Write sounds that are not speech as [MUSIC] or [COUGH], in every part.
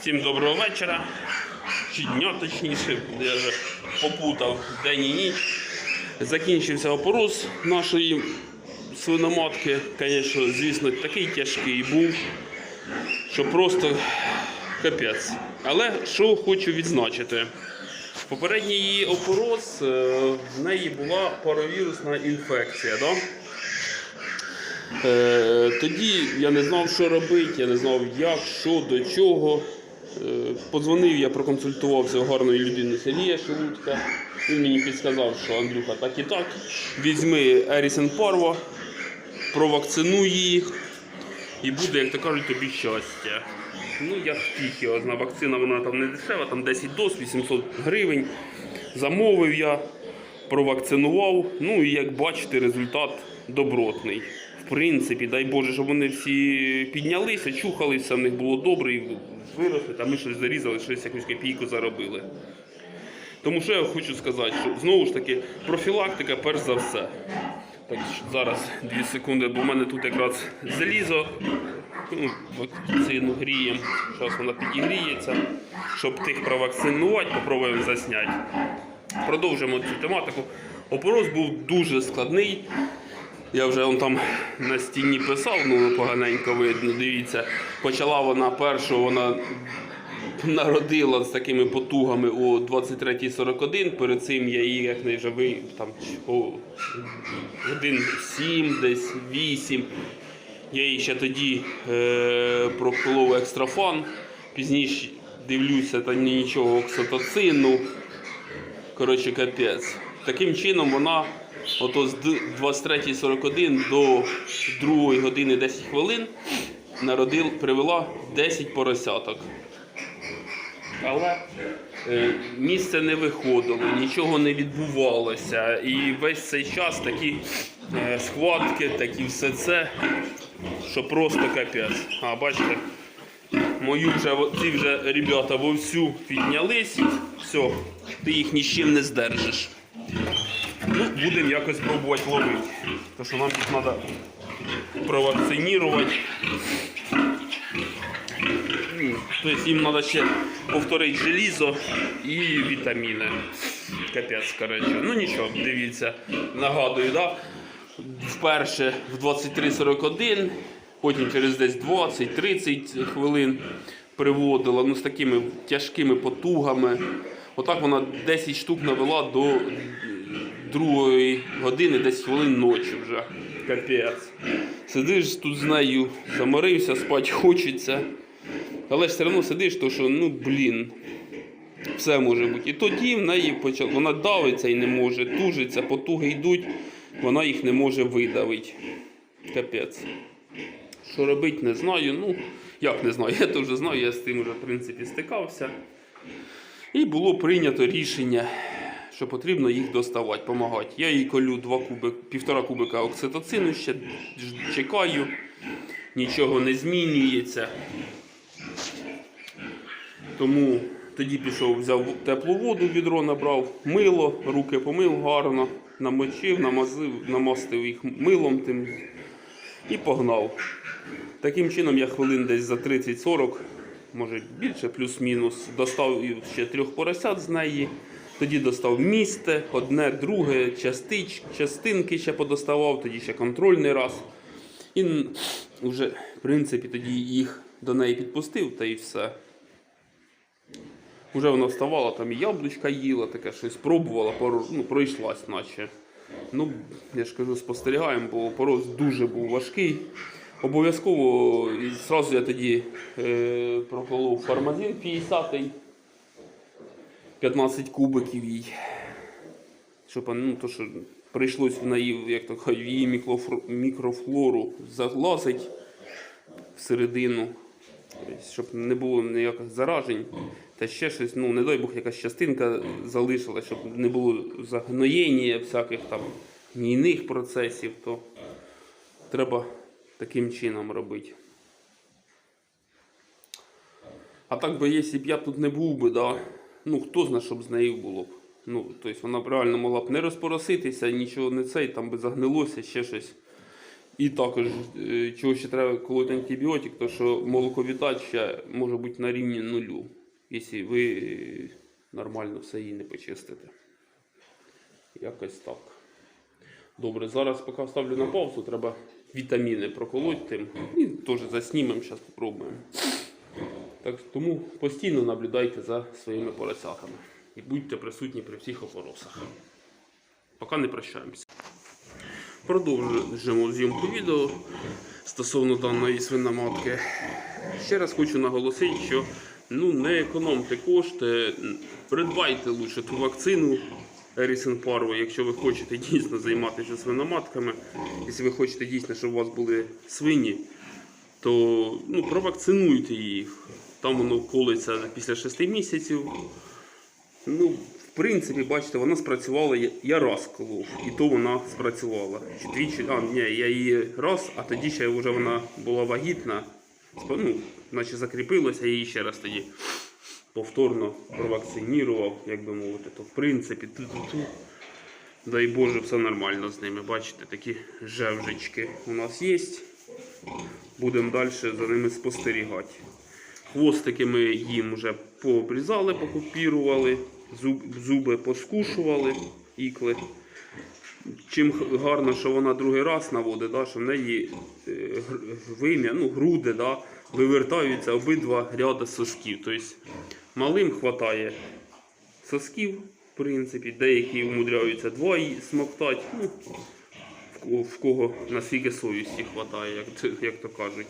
Всім доброго вечора. Чи дня точніше, я вже попутав день і ніч. Закінчився опорос нашої свиноматки. Звісно, звісно, такий тяжкий був, що просто капець. Але що хочу відзначити. Попередній її опорос, е, в неї була паровірусна інфекція. Да? Е, тоді я не знав, що робити, я не знав, як, що, до чого. Е, подзвонив, я проконсультувався у гарної людини Сергія Шелудька. Він мені підказав, що Андрюха так і так. Візьми Ерісен Парва, провакцинуй їх, і буде, як то кажуть, тобі щастя. Ну, я втіх його зна. Вакцина вона там не дешева, там 10 доз, 800 гривень. Замовив я, провакцинував. Ну і як бачите, результат добротний. В принципі, дай Боже, щоб вони всі піднялися, чухалися, в них було добре і виросли, та ми щось зарізали, щось якусь копійку заробили. Тому що я хочу сказати, що знову ж таки профілактика перш за все. Так, зараз 2 секунди, бо в мене тут якраз залізо. Ну, вакцину гріємо. Зараз вона підігріється. Щоб тих провакцинувати, попробуємо засняти. Продовжимо цю тематику. Опорос був дуже складний. Я вже он там на стіні писав, ну поганенько видно, дивіться. Почала вона першу, вона народила з такими потугами о 23.41. Перед цим я її як не ви там годин 7, десь 8. Я її ще тоді е, проколов екстрафан. Пізніше дивлюся, та нічого окситоцину. Коротше, капець. Таким чином вона ото з 23.41 до 2 години 10 хвилин народил, привела 10 поросяток. Але е, місце не виходило, нічого не відбувалося. І весь цей час такі е, схватки, такі все це, що просто капець. А бачите, мою вже ці вже ребята вовсю піднялись. Все, ти їх ні з чим не здержиш. Ну, будемо якось пробувати ловити. Тому що нам їх треба провакцинувати. Тобто їм треба ще повторити желізо і вітаміни. Капець, коротше. Ну нічого, дивіться. Нагадую, да? вперше в 23.41, потім через десь 20-30 хвилин приводила ну, з такими тяжкими потугами. Отак вона 10 штук навела до 2 години, 10 хвилин ночі вже. Капець. Сидиш тут з нею, заморився, спати хочеться. Але ж все одно сидиш, то що, ну блін, все може бути. І тоді в неї почала, вона давиться і не може, тужиться, потуги йдуть, вона їх не може видавити. Капець. Що робити, не знаю. Ну, як не знаю, [LAUGHS] я то вже знаю, я з тим вже в принципі стикався. І було прийнято рішення, що потрібно їх доставати, допомагати. Я їй колю два кубик, півтора кубика окситоцину, ще чекаю, нічого не змінюється. Тому тоді пішов, взяв теплу воду, відро набрав, мило, руки помив гарно, намочив, намазив, намастив їх милом тим і погнав. Таким чином я хвилин десь за 30-40, може більше, плюс-мінус, достав ще трьох поросят з неї. Тоді достав місце, одне, друге, частич, частинки ще подоставав, тоді ще контрольний раз. І вже, в принципі, тоді їх до неї підпустив та і все. Уже вона вставала, там і яблучка їла, таке щось пробувала, пару, ну, пройшлась наче. Ну, я ж кажу, спостерігаємо, бо порос дуже був важкий. Обов'язково і зразу я тоді е, проколов фармазин 50 15 кубиків їй. Щоб ну, то, що прийшлось в неї, як то в її мікрофло- мікрофлору заглазить всередину, щоб не було ніяких заражень. Та ще щось, ну не дай Бог, якась частинка залишилась, щоб не було загноєння всяких там гнійних процесів, то треба таким чином робити. А так би, якщо б я тут не був би, да, ну хто знає, що б з нею було б. Ну, тобто вона б реально могла б не розпороситися, нічого не цей, там би загнилося, ще щось. І також, е, чого ще треба колоти антибіотик, то що молоковіддач ще може бути на рівні нулю, якщо ви нормально все її не почистите. Якось так. Добре, зараз поки ставлю на паузу, треба вітаміни проколоть тим. І теж заснімемо, зараз спробуємо. Так, тому постійно наблюдайте за своїми поросятами і будьте присутні при всіх опоросах. Поки не прощаємося. Продовжуємо зйомку відео стосовно даної свиноматки. Ще раз хочу наголосити, що ну, не економте кошти, придбайте лучше ту вакцину Парво, якщо ви хочете дійсно займатися свиноматками, якщо ви хочете дійсно, щоб у вас були свині, то ну, провакцинуйте їх. Там воно колиться після 6 місяців. Ну, в принципі, бачите, вона спрацювала, я- раз колов, і то вона спрацювала. Двічі, а, ні, я її раз, а тоді ще вже вона була вагітна, ну, наче закріпилася, я її ще раз тоді повторно провакцинував, як би мовити, то в принципі, ту-ту-ту. Дай Боже, все нормально з ними. Бачите, такі жевжички у нас є. Будемо далі за ними спостерігати. Хвостики ми їм вже пообрізали, покупірували, зуб, зуби поскушували, ікли. Чим гарно, що вона другий раз наводить, да, що в неї е, вим'я, ну, груди да, вивертаються обидва ряди сосків. Тобто малим вистачає сосків, в принципі, деякі умудряються два й- смоктати. Ну, в кого, наскільки совісті вистачає, як, як то кажуть.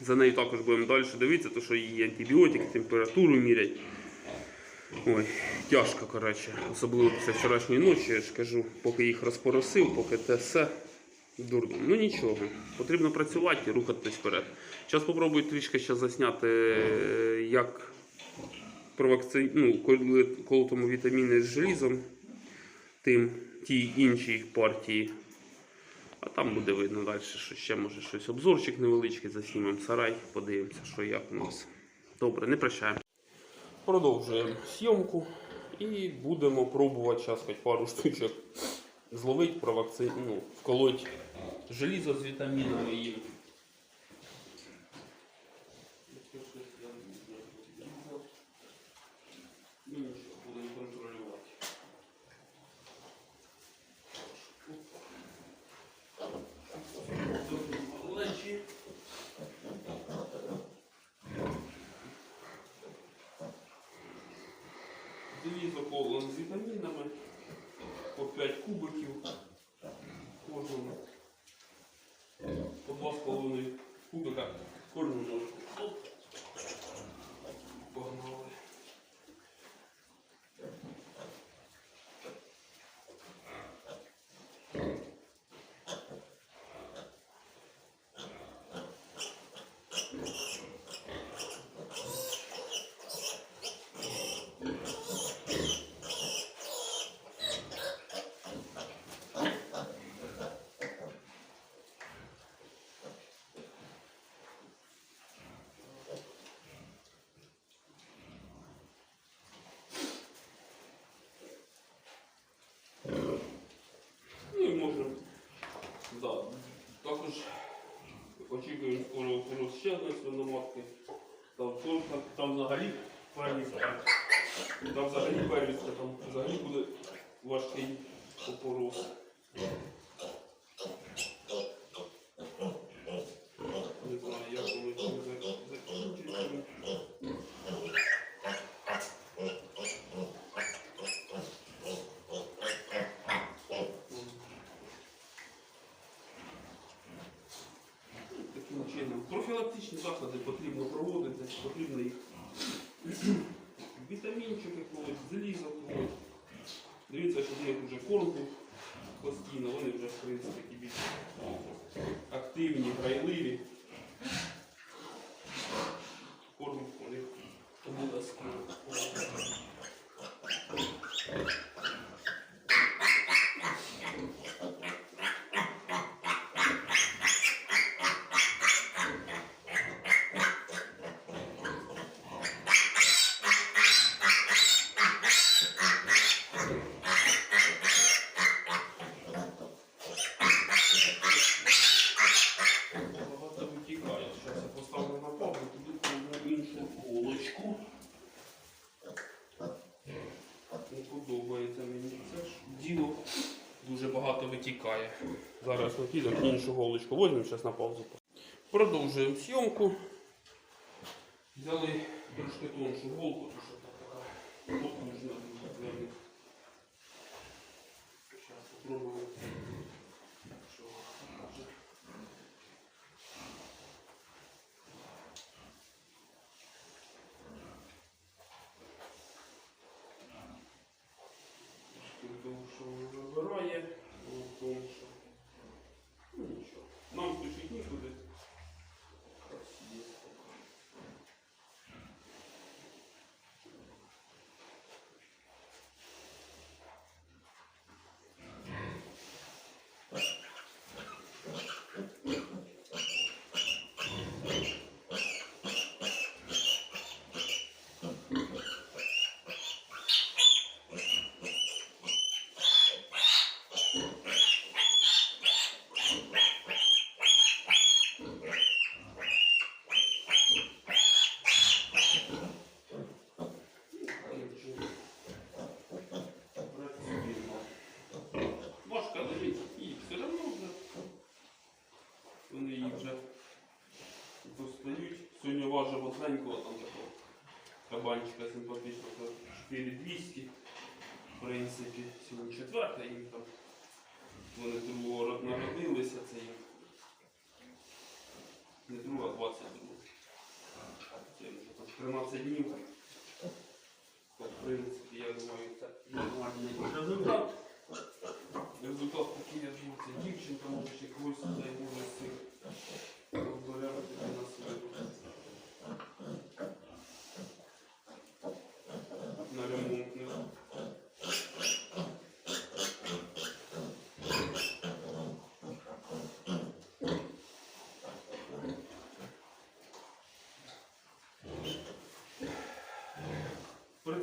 За нею також будемо далі дивитися, тому що її антибіотики, температуру мірять. Ой, тяжко, коротше, особливо після вчорашньої ночі, я ж кажу, поки їх розпоросив, поки те все дурно. Ну нічого, потрібно працювати і рухатись вперед. Зараз спробую трішки ще засняти, е, як провакци... ну, коли колотому вітаміни з желізом, тим тій іншій партії. А там буде видно далі, що ще може щось обзорчик невеличкий, заснімемо сарай, подивимося, що як у нас. Добре, не прощаємо. Продовжуємо зйомку і будемо пробувати зараз хоч пару штучок зловити провакцину, ну, вколоть желізо з вітамінами їм. Ну нічого, будемо контролювати. Малечі. Залізо повно з вітамінами, по 5 кубиків кожному. По 2,5 кубика кожну ножку. Оп. Погнали. Ну і можемо. Да. Також очікуємо скоро скоро ще одної свиноматки. Там, там, там взагалі первістка. Там взагалі первістка, там взагалі буде важкий опорос. Не знаю, як воно чим зак- закінчиться. Таким чином. Профілактичні заходи потрібно проводити, потрібно їх [CLEARS THROAT] вітамінчики колись, залізо. Дивіться, що є вже корм постійно, вони вже в принципі такі більш активні, грайливі. втікає. Зараз я поставлю на папу, туди кладу іншу полочку. Не подобається мені це ж діло дуже багато витікає. Зараз накидам іншу голочку Возьмемо зараз на паузу. Продовжуємо зйомку. Взяли трошки тоншу голку, тому що така важив отленького там такого кабанчика симпатичного 4200. В принципі, сьогодні четверта їм там. Вони другого народилися, це їм. Не друга, а 22. Це вже там 13 днів. То, в принципі, я думаю, це нормальний результат. Результат такий, я думаю, це дівчинка, може ще когось може з цих розбирати на свою. На ремонтних.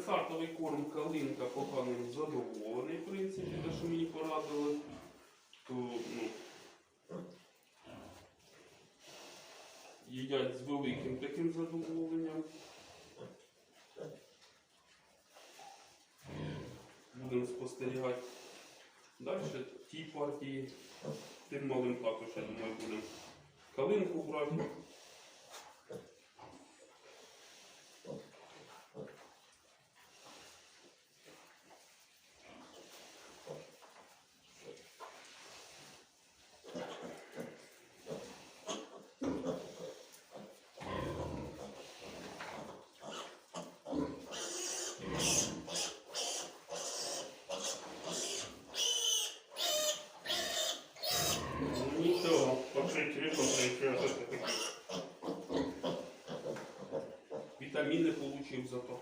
Предстартовий корм калинка поки ним задоволений, в принципі, те, що мені порадили. То, ну, їдять з великим таким задоволенням. Будемо спостерігати далі ті партії. Тим малим також, я думаю, будемо калинку брати. Нічого, покрить рибом, що це таке. Отримав зато.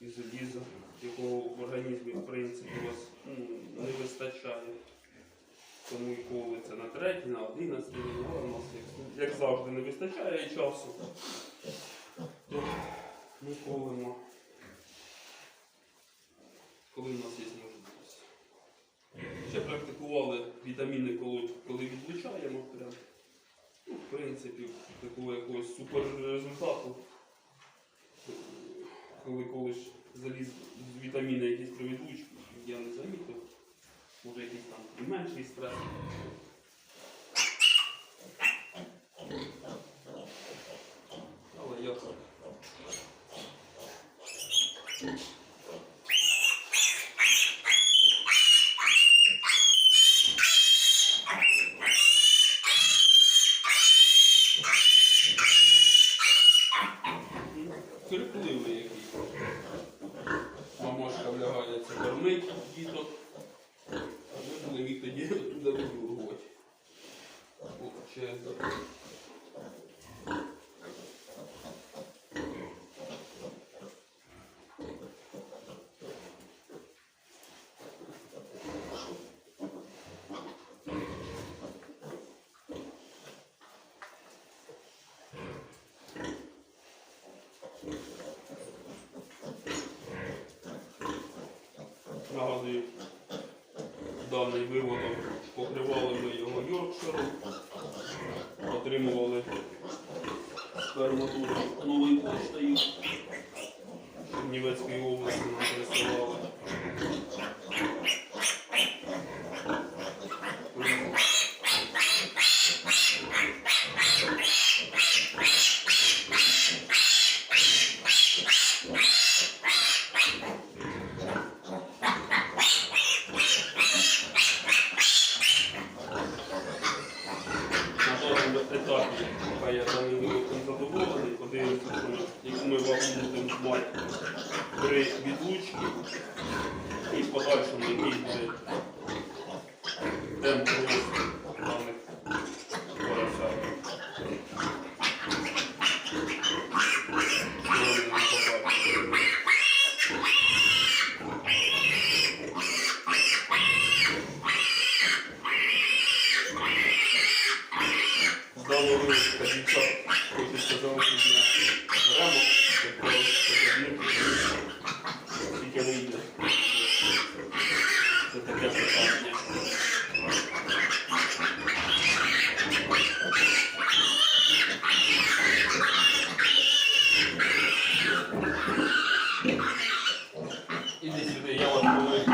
І залізо, якого в організмі, в принципі, у вас ну, не вистачає. Тому і колиться на третій, на одинадцятий, ну, у нас як завжди не вистачає часу. То ми колимо, коли в нас є можливість. Ще практикували вітаміни, коли, коли відлучаємо. Прям. Ну, в принципі, такого якогось супер результату. Коли колиш заліз вітаміни якісь провідують, я не замітив. Може якийсь там менший стрес. Але я так. Терпливий який. Мамошка влягається кормить діток. А ми будемо їх тоді туди видургувати. О, чесно. Нагадую, даний виводок покривали ми його Йоркширом, отримували Арматура. Новий поштою, щоб Німецької області нам присилали. На даному етапі, поки я даним випадком задоволений, подивимося, що яку ми вагу будемо мати при відлучці і в подальшому який буде темп росту даних поросят. Сьогодні ми побачимо. З даного випадку дівчат хочеться залишити на рамок, як показник, скільки вийде. Це таке питання. Іди сюди, я вас буду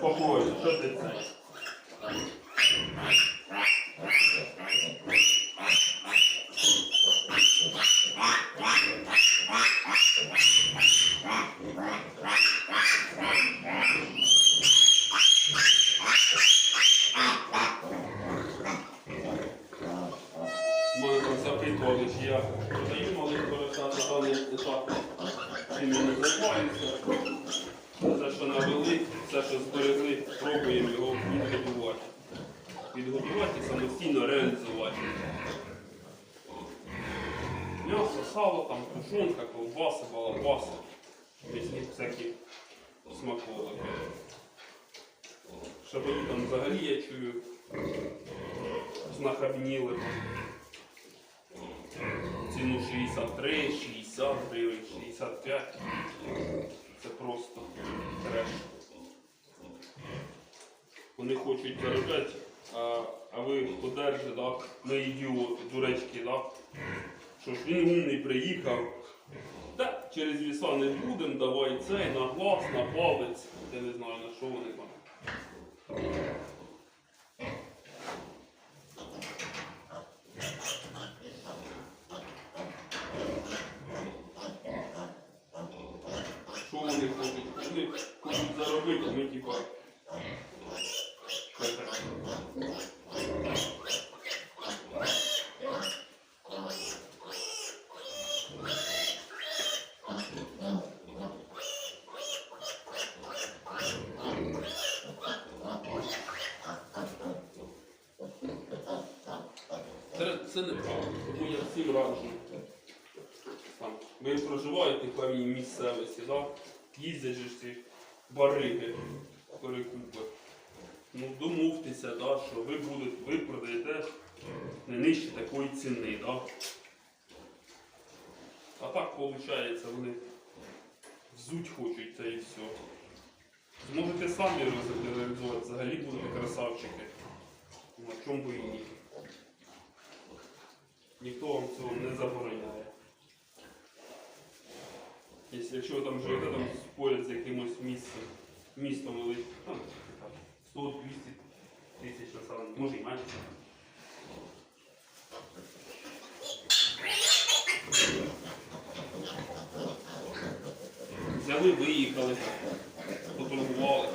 покою. Що ти це? Мене там запитували, чи я продаю малих поросят на даний етап. Чим я не займаюся. Все, що навели, все, що зберегли, пробуємо його відгодувати. Відгодувати і самостійно реалізувати. М'ясо, сало, там, тушонка, ковбаса, балабаса. Різні всякі смаколики. Шабані там взагалі я чую знахабніли. Ціну 63, 60 гривень, 65. Це просто треш. Вони хочуть заробляти, а, а ви подержите, да? на ідіоти, дуречки, да? що ж він умний приїхав. Та через ліса не будемо, давай цей, на глаз, на палець. Я не знаю на що вони там. Що вони хочуть? Вони хочуть заробити, ми типа. Це, це неправда, тому я всім раджу. Там, ви проживаєте в певній місцевості, да? їздять же ж ці бариги, перекупи. Ну, домовтеся, да, що ви будете, ви продаєте не нижче такої ціни. Да? А так виходить, вони взуть хочуть це і все. Зможете самі реалізувати, взагалі будете красавчики. На чому би і ні. Ніхто вам цього не забороняє. Якщо ви там живете там поряд з якимось місцем, містом там 100-200 тисяч населення, може і менше. Взяли, виїхали, поторгували.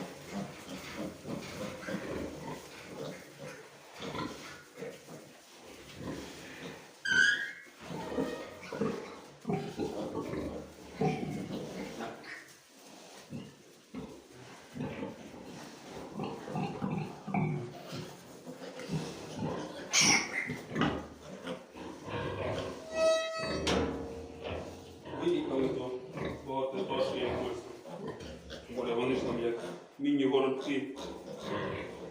Виїхали до багатоетажної якось. Оля, вони ж там як міні-городки.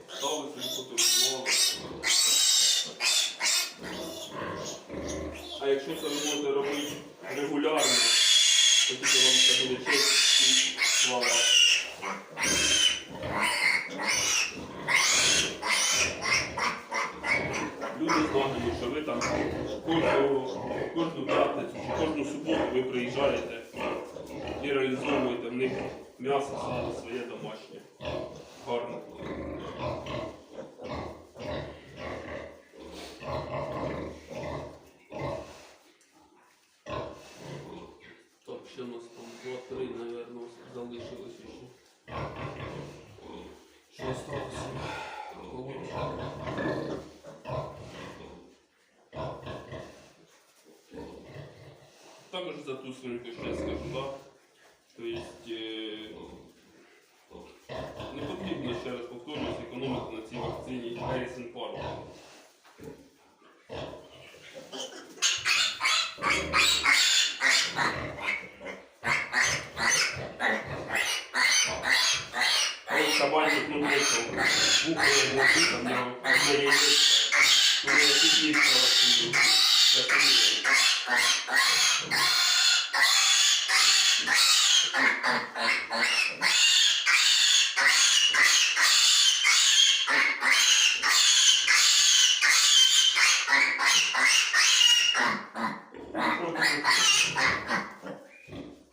Стали собі поторгували. А якщо це ви можете робити регулярно, то тільки вам це буде честь і слава. Люди знатимуть, що ви там кожного, кожного суботу ви приїжджаєте і реалізовуєте в них м'ясо своє домашнє. Гарно. Так, ще у нас там 2-3, наверное, залишилось ще. Що осталося? Получше. Також за ту свинку ще скажу, да? Тобто е, не потрібно ще раз повторююсь економити на цій вакцині Harrison Farm. Ось кабанчик ну вийшов, бухає гласи, там в нього одне яєчко. Ну, я тут є вакцину. Я поміряю.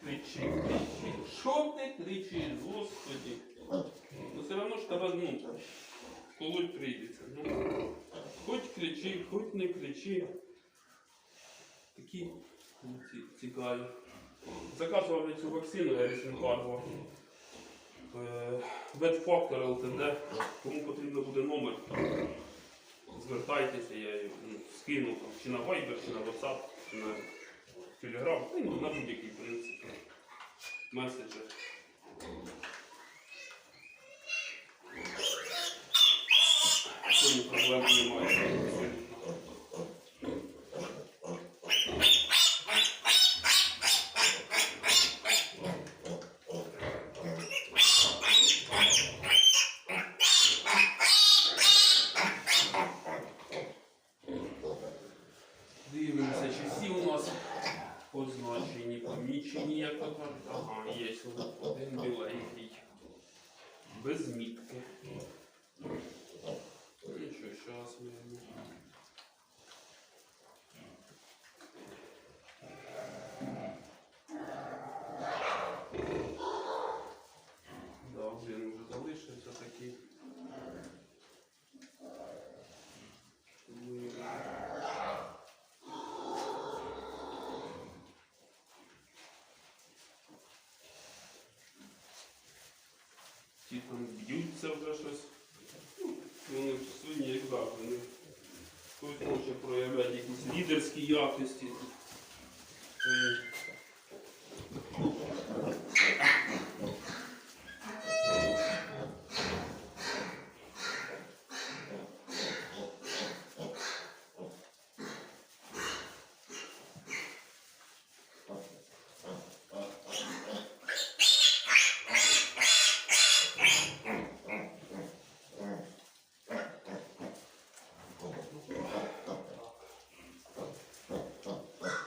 Кричи, кричи. Що ти кричиш, господи? Ну все одно ж тебе, ну, колоть прийдеться. Ну, хоч кричи, хоч не кричи. Такі цікаві. Заказував я цю вакцину Ерісен Карго. Ветфактор ЛТД. Кому потрібно буде номер, звертайтеся, я її, ну, скину чи на Viber, чи на WhatsApp, чи на Telegram, ну, на будь-який в принципі меседжер. Тому проблем немає. абсолютно. Дивимося, чи всі у нас позначені, помічені, ніякого. Ага, є один біленький. Без мітки. Нічого, зараз ми. Да, він вже залишився такий. Ми- Ті там б'ються вже щось. Ну, Вони свині, як завжди. Вони хтось може проявляти якісь лідерські якості. Свої.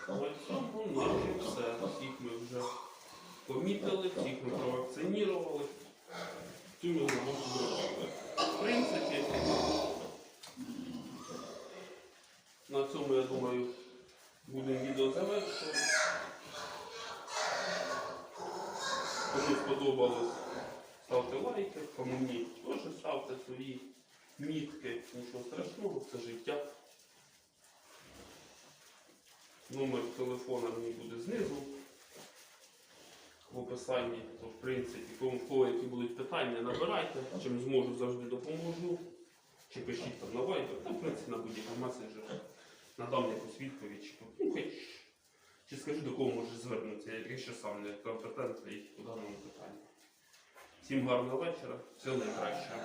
На цьому наче все. Всіх ми вже помітили, всіх ми провакцинували. Цю ми роботу зробили. В принципі, на цьому, я думаю, будемо відео завершувати. Кому сподобалось, ставте лайки, кому ні, теж ставте свої мітки. Нічого страшного, це життя. Номер телефона мені буде знизу в описанні. То, в принципі, кому в кого які будуть питання, набирайте, чим зможу завжди допоможу. Чи пишіть там на Viber, та в принципі на будь-який месенджер. Надам якусь відповідь, чи, ну, чи скажи, до кого можеш звернутися, якщо сам не компетентний у даному питанні. Всім гарного вечора, всього найкращого.